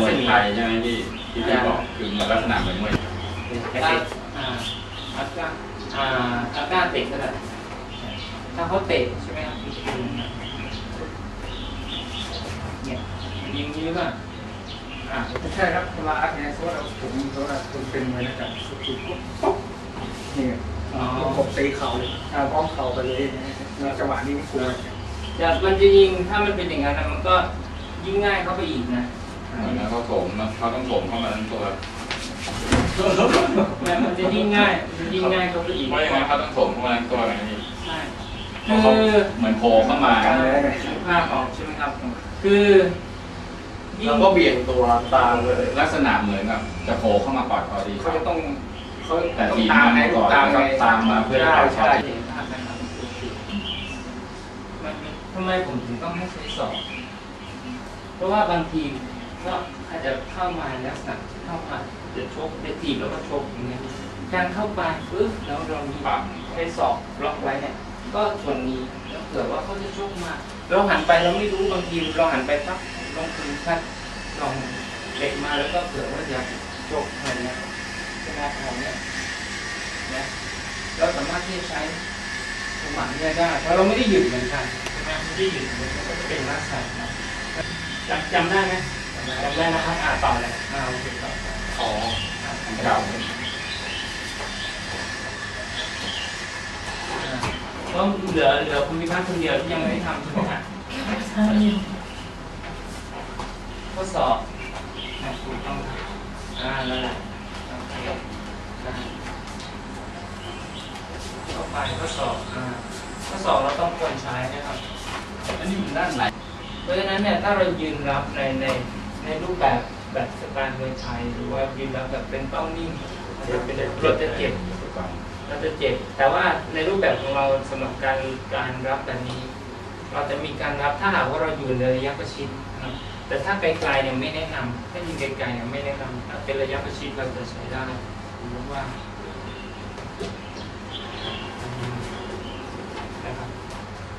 มวยไทยใช่ไหมพี่ที่พี่บอกคือมันลักษณะเหมือนมวยอาการอ่าอาการอ่าอาการเตะก็ได้ถ้าเขาเตะใช่ไหมครับเนี่ยยิงนี้ป่ะอ่าไม่ใช่ครับเวลาอัดเนี่ยสมมติเราผมสมมติเราคุณเป็นมวยนะครับคือปุ๊บปุ๊บนี่ไงผมตีเข่าเลยอ่าพร้อมเข่าไปเลยนะจังหวะนี้ไม่กลัวจะมันจะยิงถ้ามันเป็นอย่างนั้นมันก็ยิ่งง่ายเข้าไปอีกนะ เหมือนเขาโถมเขาต้องโถมเข้ามาทั้งตัวมันมันจะยิ่งง่ายมันยิ่งง่ายเข้าไปอีกเพราะอย่างนั้นเขาต้องโถมเข้ามาทั้งตัวไงพี่ใช่เพราะเขาคือเหมือนโผล่เข้ามากันเลยไงภาพออกใช่ไหมครับ คือยิ่งแล้วก็เบี่ยงตัวตามเลยลักษณะเหมือนกับจะโผล่เข้ามากอดพอดีเขาจะต้องเขาแต่ต้องทีมตามมาไงก่อนตามตามมาเพื่อใช่ให้เขาใช่เห็นภาพไหมครับมันมีทำไมผมถึงต้องให้ใช้สอบ เพราะว่าบางที ก็อาจจะเข้ามาในลักษณะเข้ามาจะชกจะจีบแล้วก็ชกอย่างเงี้ยการเข้าไปปึ๊บแล้วเรามีปั๊มใช้ศอกล็อกไว้เนี่ยก็ส่วนนี้แล้วเผื่อว่าเขาจะชกมาเราหันไปเราไม่รู้บางทีเราหันไปปั๊บลงคืนชัดลองเล็กมาแล้วก็เผื่อว่าจะชกอะไรเงี้ยใช่ไหมอะไรเงี้ยนะเราสามารถที่จะใช้จังหวะนี้ได้เพราะเราไม่ได้หยุดเหมือนกันใช่ไหมไม่ได้หยุดเหมือนกันก็จะเป็นลักษณะจำจำได้ไหม จำได้นะครับอ่าต่อเลยอ่าโอเคต่ออ๋ออ่าเก่าเพราะเหลือเหลือคุณพิพัฒน์คนเดียวที่ยังไม่ได้ทำใช่ไหมฮะข้อสอบอะถูกต้องอ่านั่นแหละโอเคได้ต่อไปข้อสอบอ่าข้อสอบเราต้องควรใช้นะครับอันนี้มันด้านไหนเพราะฉะนั้นเนี่ยถ้าเรายืนรับในใน ในรูปแบบแบบสไตล์มวยไทยหรือว่ายืนรับแบบเป็นเป้านิ่งนะครับเป็นราจะเจ็บเราจะเจ็บ แต่ว่าในรูปแบบของเราสำหรับการการรับแบบนี้ เราจะมีการรับถ้าหากว่าเราอยู่ในระยะประชิดนะครับแต่ถ้าไกลๆเนี่ยไม่แนะนำถ้ายิงไกลๆเนี่ยไม่แนะนำถ้าเป็นระยะประชิดเราจะใช้ได้ผมว่า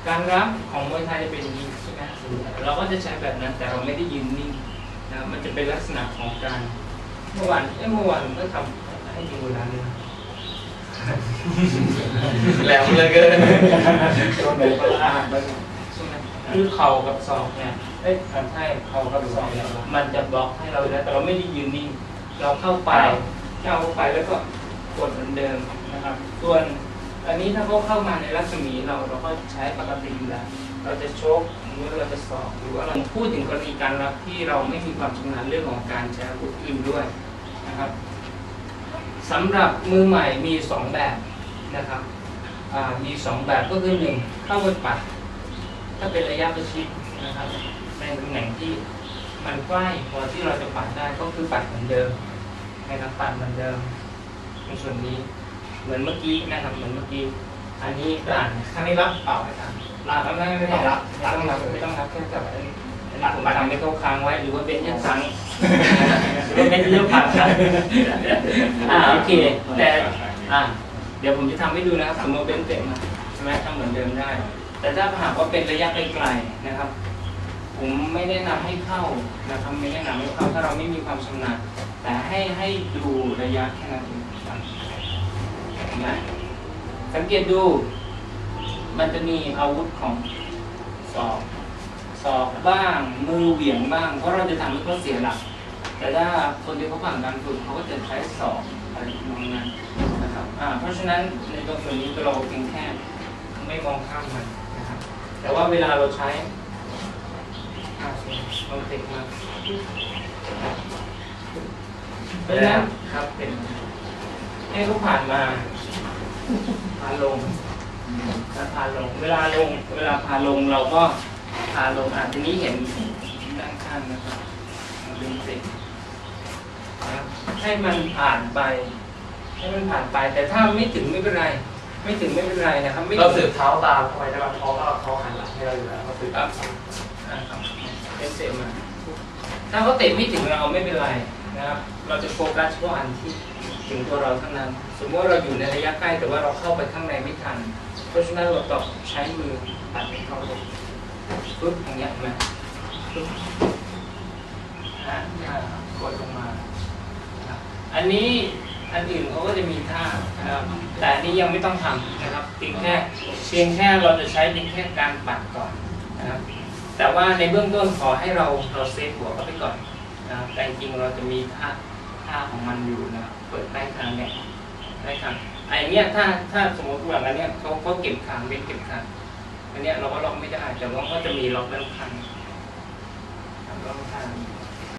การรับของมวยไทยจะเป็นย่งใช่ไหมเราก็จะใช้แบบนั้นแต่เราไม่ได้ยืนนิ่ง นะครับมันจะเป็นลักษณะของการเมื่อวานเอ้ยเมื่อวานผมก็ทำให้ดูเวลาเลยนะแหลมเลยเกินโดนเลยก็ลากไปใช่ไหมคือเข่ากับศอกเนี่ยเอ้ยทำให้เข่ากับศอกเนี่ยมันจะบล็อกให้เราแล้วแต่เราไม่ได้ยืนนิ่งเราเข้าไปเข้าไปแล้วก็กดเหมือนเดิมนะครับส่วน อันนี้ถ้าเขาเข้ามาในรัศมีเราเราก็ใช้ปกติอยู่แล้วเราจะชกหรือเราจะสอกหรือว่าเราพูดถึงกรณีการรับที่เราไม่มีความชำนาญเรื่องของการใช้อาวุธอื่นด้วยนะครับสำหรับมือใหม่มีสองแบบนะครับมีสองแบบก็คือหนึ่งเข้าไปปัด ถ้าเป็นระยะประชิดนะครับในตำแหน่งที่มันใกล้พอที่เราจะปัดได้ก็คือปัดเหมือนเดิมนะครับปัดเหมือนเดิมในส่วนนี้ เหมือนเมื่อกี้นะครับ เหมือนเมื่อกี้ อันนี้ก็อ่านครั้งนี้รับเปล่าไหมครับลาไม่ไม่ไม่ต้องรับไม่ต้องรับไม่ต้องรับแค่จับอันนี้อันนี้ผมทำให้เขาค้างไว้ หรือว่าเป็นยันซังหรือว่าเป็นเรื่องผ่านกันอ่าโอเค แต่อ่าเดี๋ยวผมจะทำให้ดูนะครับสมมติเป็นเตะมาใช่ไหมทำเหมือนเดิมได้ แต่ถ้าหากว่าเป็นระยะไกลๆนะครับ ผมไม่แนะนำให้เข้านะครับไม่แนะนำให้เข้าถ้าเราไม่มีความชำนาญแต่ให้ให้ดูระยะแค่นั้นเองครับ นะสังเกตดู มันจะมีอาวุธของศอกศอกบ้าง มือเหวี่ยงบ้าง เพราะเราจะทำให้เขาเสียหลัก แต่ถ้าคนที่เขาผ่านการฝึกเขาก็จะใช้ศอกอะไรทำนองนั้นนะครับอ่าเพราะฉะนั้นในตรงส่วนนี้เราเพียงแค่ไม่มองข้ามมันนะครับ แต่ว่าเวลาเราใช้อ่าลองเตะมาเพราะฉะนั้นครับเป็น ให้เขาผ่านมาผ่านลงถ้าพาลง เวลาลง เวลาพาลงเราก็พาลงอะทีนี้เห็นด้านข้างนะครับดึงสินะครับให้มันผ่านไป ให้มันผ่านไป แต่ถ้าไม่ถึงไม่เป็นไร ไม่ถึงไม่เป็นไรนะครับไม่เราถึสืงบเท้าตามทำไมได้บ้างเพราะว่าเขาหันหลังให้เราอยู่แล้วเราสืบครับอ่าครับเป็นเตะมาถ้าเขาเตะไม่ถึงเราไม่เป็นไรนะครับ เราจะโฟกัสเฉพาะอันที่ ถึงตัวเราเท่านั้น สมมติว่าเราอยู่ในระยะใกล้แต่ว่าเราเข้าไปข้างในไม่ทัน เพราะฉะนั้นเราตองใช้มือปัดให้เขาลงปึ๊บอย่างเงี้ยเห็นไหมปึ๊บอ่านะกดลงมา อันนี้อันอื่นเขาก็จะมีท่านะครับ แต่อันนี้ยังไม่ต้องทำนะครับเพียงแค่เพียงแค่เราจะใช้เพียงแค่การปัดก่อนนะครับแต่ว่าในเบื้องต้นขอให้เราเราเซฟหัวเขาไปก่อนนะครับแต่จริงเราจะมีท่าท่าของมันอยู่นะครับ เปิดใต้คางเนี่ยใต้คางไอ้เนี้ยถ้าถ้าสมมติว่าอันเนี้ยเขาเขาเก็บคางเว้นเก็บคางอันเนี้ยเราก็ล็อกไม่ได้แต่ว่าก็จะมีล็อกด้านข้างครับล็อกข้าง